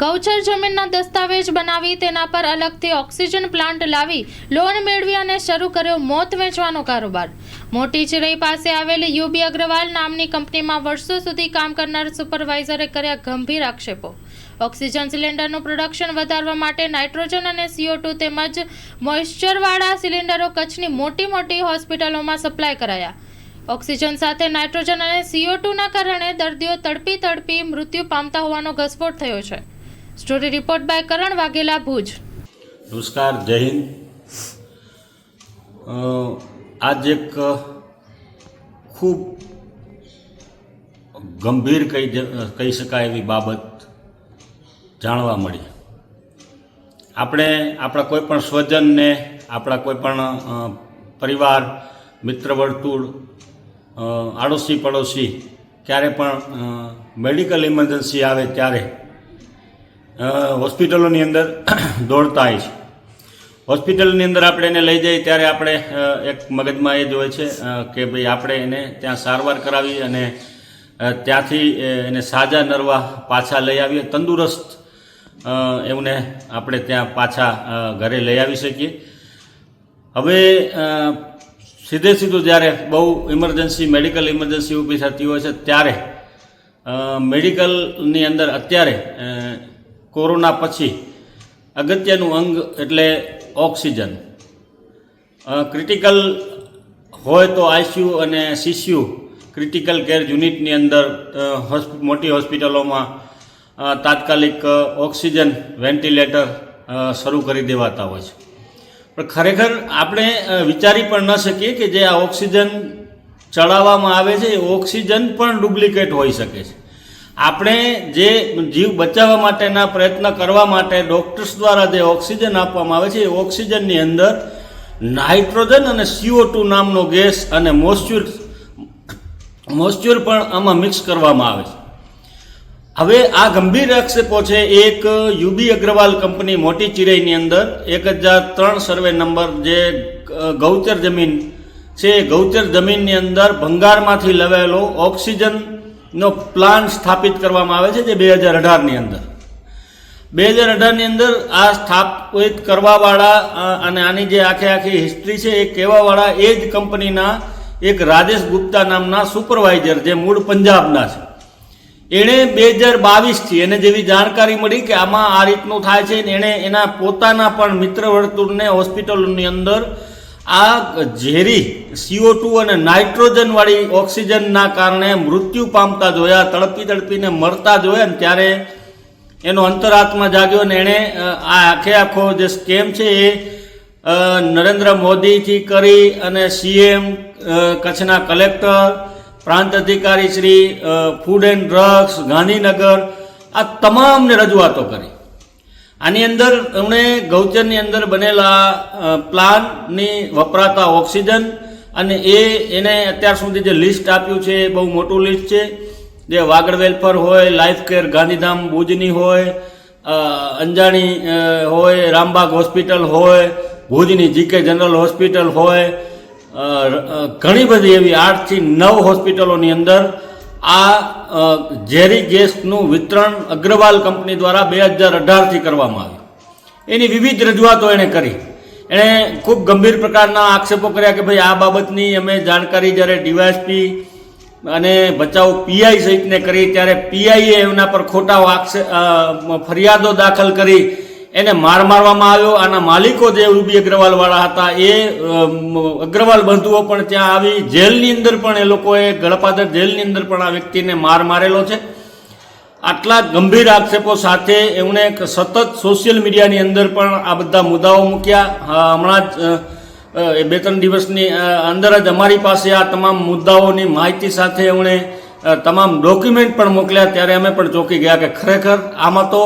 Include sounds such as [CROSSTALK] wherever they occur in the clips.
ગૌચર જમીનના દસ્તાવેજ બનાવી તેના પર અલગથી ઓક્સિજન પ્લાન્ટ લાવી લોન મેળવી અને શરૂ કર્યો મોત વેચવાનો કારોબાર. મોટી ચિરઈ પાસે આવેલી યુબી અગ્રવાલ નામની કંપનીમાં વર્ષો સુધી કામ કરનાર સુપરવાઇઝરે કર્યા ગંભીર આક્ષેપો. ઓક્સિજન સિલિન્ડરનું પ્રોડક્શન વધારવા માટે નાઇટ્રોજન અને સીઓ ટુ તેમજ મોઇશ્ચરવાળા સિલિન્ડરો કચ્છની મોટી મોટી હોસ્પિટલોમાં સપ્લાય કરાયા. ઓક્સિજન સાથે નાઇટ્રોજન અને સીઓ ટુના કારણે દર્દીઓ તડપી તડપી મૃત્યુ પામતા હોવાનો ઘસફોટ થયો છે. Story report by Karan Vaghela Bhuj. નમસ્કાર, જય હિન્દ. આજ એક ખૂબ ગંભીર કહી કહી શકાય એવી બાબત જાણવા મળી. આપણે આપણા કોઈપણ સ્વજનને, આપણા કોઈ પણ પરિવાર, મિત્ર, વર્તુળ આડોશી પડોશી ક્યારે પણ મેડિકલ ઇમરજન્સી આવે ત્યારે હોસ્પિટલોની અંદર [CLEARS THROAT] દોડતા હોય છે. હોસ્પિટલની અંદર આપણે એને લઈ જઈએ ત્યારે આપણે એક મગજમાં એ જ હોય છે કે ભાઈ આપણે એને ત્યાં સારવાર કરાવી અને ત્યાંથી એને સાજા નરવા પાછા લઈ આવીએ, તંદુરસ્ત એમને આપણે ત્યાં પાછા ઘરે લઈ આવી શકીએ. હવે સીધે સીધું જ્યારે બહુ ઇમરજન્સી, મેડિકલ ઇમરજન્સી ઊભી થતી હોય છે, ત્યારે મેડિકલની અંદર અત્યારે કોરોના પછી અગત્યનું અંગ એટલે ઓક્સિજન. ક્રિટિકલ હોય તો આઈસીયુ અને સીસીયુ ક્રિટિકલ કેર યુનિટની અંદર મોટી હોસ્પિટલોમાં તાત્કાલિક ઓક્સિજન વેન્ટિલેટર શરૂ કરી દેવાતા હોય છે. પણ ખરેખર આપણે વિચારી પણ ન શકીએ કે જે આ ઓક્સિજન ચડાવવામાં આવે છે, એ ઓક્સિજન પણ ડુપ્લિકેટ હોઈ શકે છે. આપણે જે જીવ બચાવવા માટેના પ્રયત્ન કરવા માટે ડોક્ટર્સ દ્વારા જે ઓક્સિજન આપવામાં આવે છે, એ ઓક્સિજનની અંદર નાઇટ્રોજન અને સીઓ ટુ નામનો ગેસ અને મોસ્ચ્યુર મોસ્ચ્યુર પણ આમાં મિક્સ કરવામાં આવે છે. હવે આ ગંભીર આક્ષેપો છે, એક યુબી અગ્રવાલ કંપની મોટી ચિરાઈની અંદર, એક હજાર ત્રણ સર્વે નંબર જે ગૌચર જમીન છે ગૌચર જમીનની અંદર ભંગારમાંથી લેવાયેલો ઓક્સિજનનો પ્લાન સ્થાપિત કરવામાં આવે છે જે બે હજાર અઢારની અંદર. બે હજાર અઢારની અંદર આ સ્થાપિત કરવાવાળા અને આની જે આખે આખી હિસ્ટ્રી છે એ કહેવાવાળા એ જ કંપનીના એક રાજેશ ગુપ્તા નામના સુપરવાઇઝર જે મૂળ પંજાબના છે. એણે બે હજાર બાવીસથી એને જેવી જાણકારી મળી કે આમાં આ રીતનું થાય છે ને એણે એના પોતાના પણ મિત્ર વર્તુળને હોસ્પિટલોની અંદર આ ઝેરી સીઓ ટુ અને નાઇટ્રોજનવાળી ઓક્સિજનના કારણે મૃત્યુ પામતા જોયા, તડપી તડપીને મરતા જોયા ને ત્યારે એનો અંતરાત્મા જાગ્યો ને એણે આ આખે આખો જે સ્કેમ છે એ નરેન્દ્ર મોદીથી કરી અને સીએમ કચ્છના કલેક્ટર, પ્રાંત અધિકારી Shri food and drugs, Gandhinagar, આ તમામને રજૂઆતો કરી. આની અંદર એમણે ગૌચરની અંદર બનેલા પ્લાનની વપરાતા ઓક્સિજન અને એ એને અત્યાર સુધી જે લિસ્ટ આપ્યું છે એ બહુ મોટું લિસ્ટ છે. જે વાગડ વેલફર હોય, લાઈફ કેર ગાંધીધામ, ભુજની હોય અંજાણી હોય, રામબાગ હોસ્પિટલ હોય, ભુજની જીકે જનરલ હોસ્પિટલ હોય ઘણી બધી એવી આઠથી નવ હોસ્પિટલોની અંદર આ ઝેરી ગેસનું વિતરણ અગ્રવાલ કંપની દ્વારા બે હજાર અઢારથી કરવામાં આવ્યું. એની વિવિધ રજૂઆતો એણે કરી. એણે ખૂબ ગંભીર પ્રકારના આક્ષેપો કર્યા કે ભાઈ આ બાબતની અમે જાણકારી જ્યારે ડીવાયએસપી અને બચાવ પીઆઈ સહિતને કરી, ત્યારે પીઆઈએ એમના પર ખોટા આક્ષે ફરિયાદો દાખલ કરી એને માર મારવામાં આવ્યો. આના માલિકો જે રૂબી અગ્રવાલ વાળા હતા, એ અગ્રવાલ બંધુઓ પણ ત્યાં આવી. જેલની અંદર પણ એ લોકોએ, ગળપાદર જેલની અંદર પણ આ વ્યક્તિને માર મારેલો છે. આટલા ગંભીર આક્ષેપો સાથે એમણે સતત સોશિયલ મીડિયાની અંદર પણ આ બધા મુદ્દાઓ મૂક્યા. હમણાં જ એ બે ત્રણ દિવસની અંદર જ અમારી પાસે આ તમામ મુદ્દાઓની માહિતી સાથે એમણે તમામ ડોક્યુમેન્ટ પણ મોકલ્યા. ત્યારે અમે પણ ચોંકી ગયા કે ખરેખર આમાં તો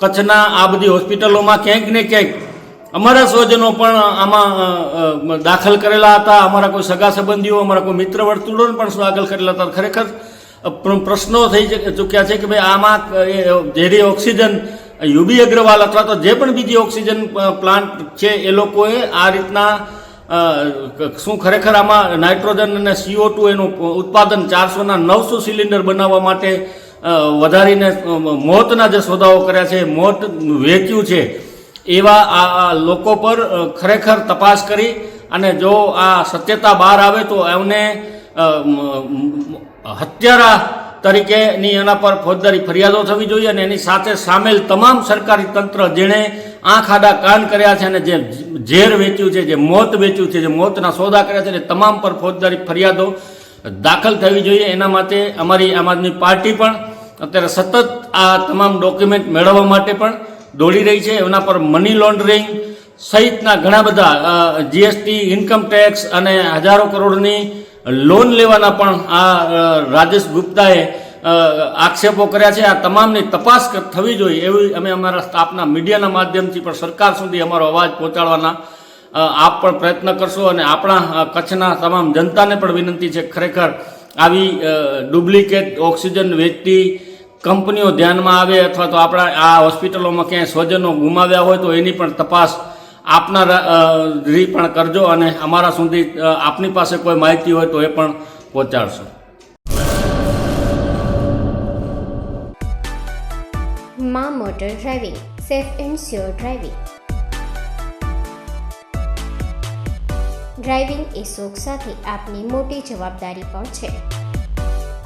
કચ્છના આ બધી હોસ્પિટલોમાં ક્યાંક ને ક્યાંક અમારા સ્વજનો પણ આમાં દાખલ કરેલા હતા. અમારા કોઈ સગા સંબંધીઓ, અમારા કોઈ મિત્ર વર્તુળોને પણ દાખલ કરેલા હતા. ખરેખર પ્રશ્નો થઈ ચૂક્યા છે કે ભાઈ આમાં ઝેરી ઓક્સિજન યુબી અગ્રવાલ અથવા તો જે પણ બીજી ઓક્સિજન પ્લાન્ટ છે, એ લોકોએ આ રીતના શું ખરેખર આમાં નાઇટ્રોજન અને સીઓ ટુ એનું ઉત્પાદન ચારસોના નવસો સિલિન્ડર બનાવવા માટે વધારીને મોતના જે સોદાઓ કર્યા છે, મોત વેચ્યું છે, એવા આ લોકો પર ખરેખર તપાસ કરી અને જો આ સત્યતા બહાર આવે તો એમને હત્યારા તરીકેની એના પર ફોજદારી ફરિયાદો થવી જોઈએ અને એની સાથે સામેલ તમામ સરકારી તંત્ર જેણે આંખ આડા કાન કર્યા છે અને જે ઝેર વેચ્યું છે, જે મોત વેચ્યું છે, જે મોતના સોદા કર્યા છે, એ તમામ પર ફોજદારી ફરિયાદો દાખલ થવી જોઈએ. એના માટે અમારી આમ આદમી પાર્ટી પણ અત્યારે સતત આ તમામ ડોક્યુમેન્ટ મેળવવા માટે પણ દોડી રહી છે. એના પર મની લોન્ડરિંગ સહિતના ઘણા બધા જીએસટી ઇન્કમ ટેક્સ અને હજારો કરોડની લોન લેવાના પણ આ રાજેશ ગુપ્તાએ આક્ષેપો કર્યા છે. આ તમામની તપાસ થવી જોઈએ એવી અમે અમારા સ્ટાફના મીડિયાના માધ્યમથી પણ સરકાર સુધી અમારો અવાજ પહોંચાડવાના આપ પણ પ્રયત્ન કરશો અને આપણા કચ્છના તમામ જનતાને પણ વિનંતી છે ખરેખર આવી ડુપ્લિકેટ ઓક્સિજન વેચતી કંપનીઓ ધ્યાનમાં આવે અથવા તો આપણા આ હોસ્પિટલોમાં ક્યાંય સ્વજનો ગુમાવ્યા હોય તો એની પણ તપાસ આપના રા- પણ કરજો અને અમારા સુધી આપની પાસે કોઈ માહિતી હોય તો એ પણ પહોંચાડશો. માં motor driving, safe and sure driving. Driving એ શોખ સાથે આપની મોટી જવાબદારી પણ છે.